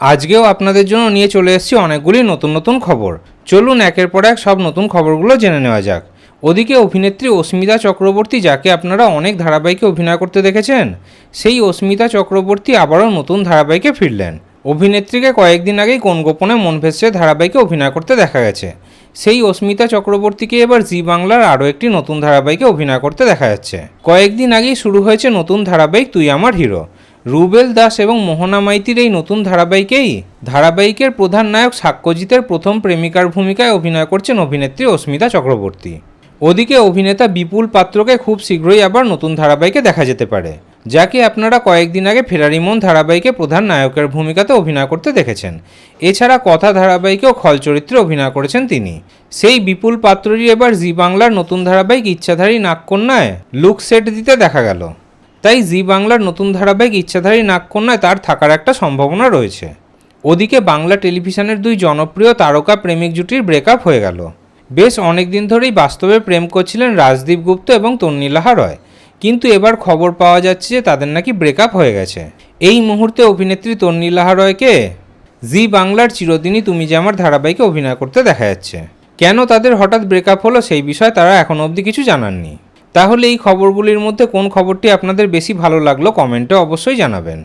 আজকেও আপনাদের জন্য নিয়ে চলে এসেছি অনেকগুলি নতুন নতুন খবর। চলুন একের পর এক সব নতুন খবরগুলো জেনে নেওয়া যাক। ওদিকে অভিনেত্রী অস্মিতা চক্রবর্তী, যাকে আপনারা অনেক ধারাবাহিকে অভিনয় করতে দেখেছেন, সেই অস্মিতা চক্রবর্তী আবারও নতুন ধারাবাহিকে ফিরলেন। অভিনেত্রীকে কয়েকদিন আগেই কোন গোপনে মন ভেসে ধারাবাহিকে অভিনয় করতে দেখা গেছে। সেই অস্মিতা চক্রবর্তীকে এবার জি বাংলার আরও একটি নতুন ধারাবাহিকে অভিনয় করতে দেখা যাচ্ছে। কয়েকদিন আগেই শুরু হয়েছে নতুন ধারাবাহিক তুই আমার হিরো। রুবেল দাস এবং মোহনা মাইতির এই নতুন ধারাবাহিকেই ধারাবাহিকের প্রধান নায়ক সাক্ষ্যজিতের প্রথম প্রেমিকার ভূমিকায় অভিনয় করছেন অভিনেত্রী অস্মিতা চক্রবর্তী। ওদিকে অভিনেতা বিপুল পাত্রকে খুব শীঘ্রই আবার নতুন ধারাবাহিকে দেখা যেতে পারে যাকে আপনারা কয়েকদিন আগে ফেরারিমন ধারাবাহিকে প্রধান নায়কের ভূমিকাতে অভিনয় করতে দেখেছেন। এছাড়া কথা ধারাবাহিকেও খল চরিত্রে অভিনয় করেছেন তিনি। সেই বিপুল পাত্রই এবার জি বাংলার নতুন ধারাবাহিক ইচ্ছাধারী নাককন্যায় লুক সেট দিতে দেখা গেল। তাই জি বাংলার নতুন ধারাবাহিক ইচ্ছাধারী নাগকন্যায় তার থাকার একটা সম্ভাবনা রয়েছে। ওদিকে বাংলা টেলিভিশনের দুই জনপ্রিয় তারকা প্রেমিক জুটির ব্রেকআপ হয়ে গেল। বেশ অনেক দিন ধরেই বাস্তবে প্রেম করছিলেন রাজদীপ গুপ্ত এবং তন্নিলাহা রয়। কিন্তু এবার খবর পাওয়া যাচ্ছে যে তাদের নাকি ব্রেকআপ হয়ে গেছে। এই মুহূর্তে অভিনেত্রী তন্নিলাহা রয়কে, জি বাংলার চিরদিনই তুমি যে আমার ধারাবাহিকে অভিনয় করতে দেখা যাচ্ছে। কেন তাদের হঠাৎ ব্রেকআপ হলো সেই বিষয়ে তারা এখনও অবধি কিছু জানাননি। তাহলে এই খবরগুলির মধ্যে কোন খবরটি আপনাদের বেশি ভালো লাগল কমেন্টে অবশ্যই জানাবেন।